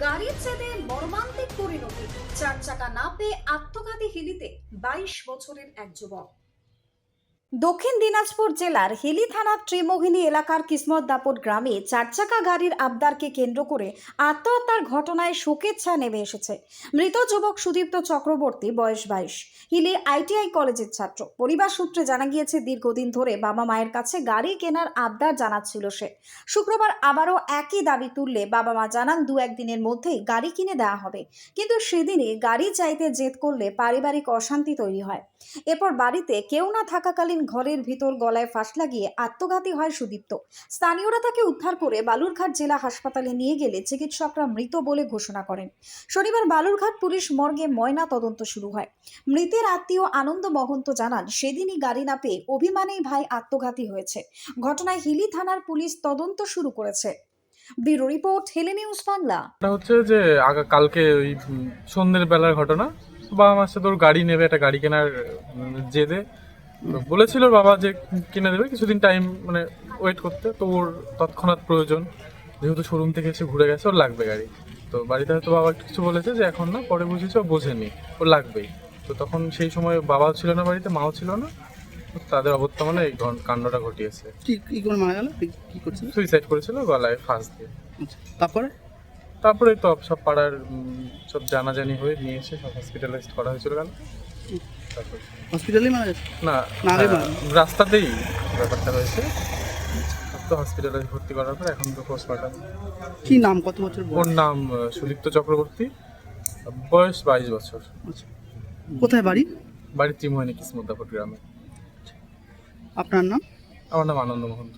গাড়ির চেদে মর্মান্তিক পরিণতি। চার চাকা না পেয়ে আত্মঘাতী হিলিতে বাইশ বছরের এক যুবক। দক্ষিণ দিনাজপুর জেলার হিলি থানার ত্রিমোহিনী এলাকার কিসমত দাপট গ্রামে চারচাকা গাড়ির আবদারকে কেন্দ্র করে আত্মহত্যার ঘটনায় শোকের নেমে এসেছে। মৃত যুবক সুদীপ্ত চক্রবর্তী, বয়স বাইশ। হিলি আইটিআই কলেজের ছাত্র। পরিবার সূত্রে জানা গিয়েছে, দীর্ঘদিন ধরে বাবা মায়ের কাছে গাড়ি কেনার আবদার জানাচ্ছিল সে। শুক্রবার আবারও একই দাবি তুললে বাবা মা জানান, দু একদিনের মধ্যেই গাড়ি কিনে দেওয়া হবে। কিন্তু সেদিনে গাড়ি চাইতে জেদ করলে পারিবারিক অশান্তি তৈরি হয়। এরপর বাড়িতে কেউ না থাকাকালীন ঘরের ভিতর গলায় ফাঁস লাগিয়ে আত্মঘাতী হয় সুদীপ্ত। স্থানীয়রা তাকে উদ্ধার করে বালুরঘাট জেলা হাসপাতালে নিয়ে গেলে চিকিৎসকরা মৃত বলে ঘোষণা করেন। শনিবার বালুরঘাট পুলিশ মর্গে ময়না তদন্ত শুরু হয়। মৃতের আত্মীয় আনন্দ মহন্ত জানান, সেদিনই গাড়ি না পেয়ে অভিমানেই ভাই আত্মঘাতী হয়েছে। ঘটনায় হিলি থানার পুলিশ তদন্ত শুরু করেছে। ব্যুরো রিপোর্ট, হেলে নিউজ বাংলা। হচ্ছে যে আগা, কালকে ওই সন্ধ্যের বেলার ঘটনা। বাবা মার সাথে ওর গাড়ি নেবে, একটা গাড়ি কেনার জেদে। বলেছিল বাবা যে কিনে দেবে কিছুদিন টাইম মানে ওয়েট করতে তো ওর তৎক্ষণাৎ প্রয়োজন। যেহেতু শোরুম থেকে এসে ঘুরে গেছে ওর লাগবে গাড়ি। তো বাড়িতে হয়তো বাবা কিছু বলেছে যে এখন না পরে বুঝেছে ও বোঝেনি ওর লাগবেই। তো তখন সেই সময় বাবাও ছিল না বাড়িতে মাও ছিল না তাদের অবর্তমানে এই কাণ্ডটা ঘটিয়েছে। কি কি করে মারা গেল? কি- করছিল? সুইসাইড করেছিল গলায় ফাঁস দিয়ে। আচ্ছা তারপরে? তারপরে তো সব পাড়ার সব জানাজানি হয়ে নিয়ে এসে সব হসপিটালাইজড করা হয়েছিল তারপর হসপিটালেই মারা গেছে? না না, হ্যাঁ, রাস্তাতেই ব্যাপারটা সব তো হসপিটালাইজ ভর্তি করার পর এখন তো পোস্টমর্টম কি নাম কত বছর ওর নাম সুদীপ্ত চক্রবর্তী। বয়স বাইশ বছর। আচ্ছা। কোথায় বাড়ি? বাড়ির ত্রিমোহিনী কিসমুদ্দাপুর গ্রামে। আপনার নাম? আমার নাম আনন্দ মহন্ত।